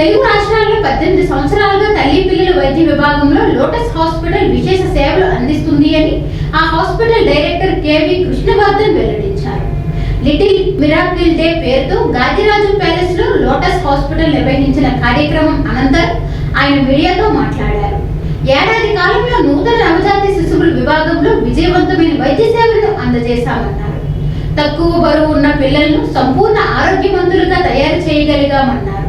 తెలుగు రాష్ట్రాల్లో పద్దెనిమిది సంవత్సరాలుగా తల్లి పిల్లల వైద్య విభాగంలో లోటస్ హాస్పిటల్ విశేష సేవలు అందిస్తుంది అని ఆ హాస్పిటల్ డైరెక్టర్ కేవి కృష్ణవర్ధన్ వెల్లడించారు. లిటిల్ మిరాకిల్ డే పేరుతో గాజిరాజు ప్యాలెస్లో లోటస్ హాస్పిటల్ నిర్వహించిన కార్యక్రమం అనంతరం ఆయన మీడియాతో మాట్లాడారు. ఏడాది కాలంలో నూతన నవజాత శిశువుల విభాగంలో విజయవంతమైన వైద్య సేవలను అందజేశామన్నారు. తక్కువ బరువు ఉన్న పిల్లలను సంపూర్ణ ఆరోగ్యవంతులుగా తయారు చేయగలిగామన్నారు.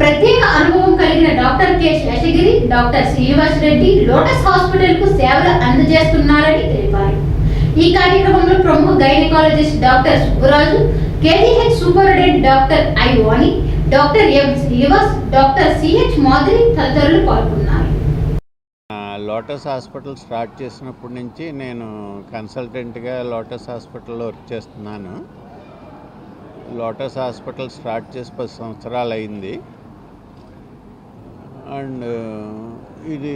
ప్రత్యేక అనుభవం కలిగిన doctor K. Seshagiri doctor Srinivas Reddy Lotus హాస్పిటల్కు సేవలు అందజేస్తున్నారని తెలిపారు. ఈ కార్యక్రమంలో ప్రముఖ gynaecologist doctor Subbaraju KGH superintendent doctor I Vani doctor M. Srinivas doctor CH Madhuri తదితరులు పాల్గొన్నారు. లోటస్ హాస్పిటల్ స్టార్ట్ చేసినప్పటి నుంచి నేను కన్సల్టెంట్గా లోటస్ హాస్పిటల్లో వర్క్ చేస్తున్నాను. లోటస్ హాస్పిటల్ స్టార్ట్ చేసి పది సంవత్సరాలు అయింది. అండ్ ఇది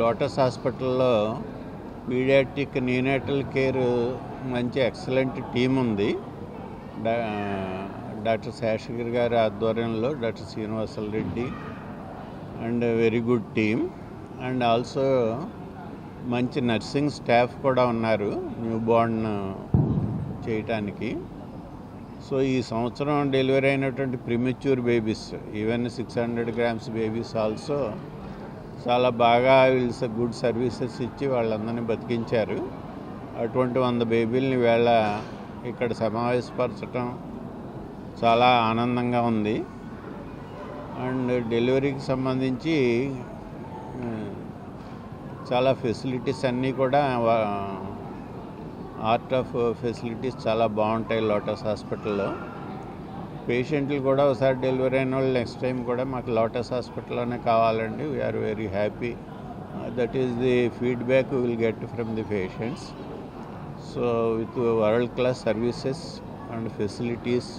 లోటస్ హాస్పిటల్లో పీడియాట్రిక్ నీనేటల్ కేర్ మంచి ఎక్సలెంట్ టీం ఉంది. డాక్టర్ శేషగిరి గారి ఆధ్వర్యంలో doctor Srinivas Reddy and very good team. And also మంచి నర్సింగ్ స్టాఫ్ కూడా ఉన్నారు న్యూ బార్న్ చేయటానికి. సో ఈ సంవత్సరం డెలివరీ అయినటువంటి premature babies even six hundred grams babies also చాలా బాగా వీళ్ళు గుడ్ సర్వీసెస్ ఇచ్చి వాళ్ళందరినీ బతికించారు. అటువంటి వంద బేబీలని వేళ ఇక్కడ సమావేశపరచడం చాలా ఆనందంగా ఉంది. అండ్ డెలివరీకి సంబంధించి చాలా ఫెసిలిటీస్ అన్నీ కూడా ఆర్ట్ ఆఫ్ ఫెసిలిటీస్ చాలా బాగుంటాయి లోటస్ హాస్పిటల్లో. పేషెంట్లు కూడా ఒకసారి డెలివరీ అయిన వాళ్ళు నెక్స్ట్ టైం కూడా మాకు లోటస్ హాస్పిటల్లోనే కావాలండి. We are very happy that is the feedback will get from the patients so with world class services and facilities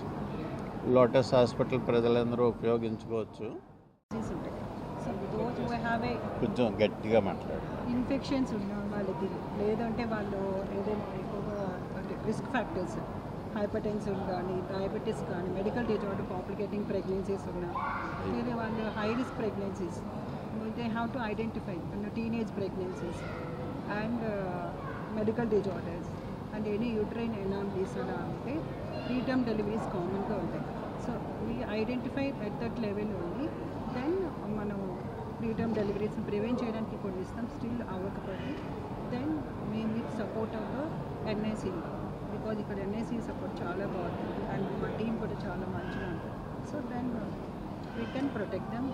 lotus hospital ప్రజలందరూ ఉపయోగించుకోవచ్చు disease ఉంటాయి so those who have a కొంచెం గట్టిగా మాట్లాడు. ఇన్ఫెక్షన్స్ ఉన్న వాళ్ళకి? లేదంటే వాళ్ళు ఏదైనా ఎక్కువగా అంటే రిస్క్ ఫ్యాక్టర్స్ హైపర్టెన్సివ్ కానీ డయాబెటీస్ కానీ మెడికల్ డిజార్డర్ కాంప్లికేటింగ్ ప్రెగ్నెన్సీస్ ఉన్నా లేదా వాళ్ళు high risk pregnancies they have to identify teenage pregnancies and medical disorders and any uterine anomalies అలా ఉంటే ప్రీ టర్మ్ డెలివరీస్ కామన్గా ఉంటాయి. So we identify at that level only then మనం preterm deliveries prevent చేయడానికి కొన్ని ఇస్తాం. స్టిల్ అవ్వకపోతే then మేము with support of NIC because ఇక్కడ ఎన్ఐసి సపోర్ట్ చాలా బాగుంటుంది అండ్ మా టీం కూడా చాలా మంచిగా ఉంటుంది. So then we can protect them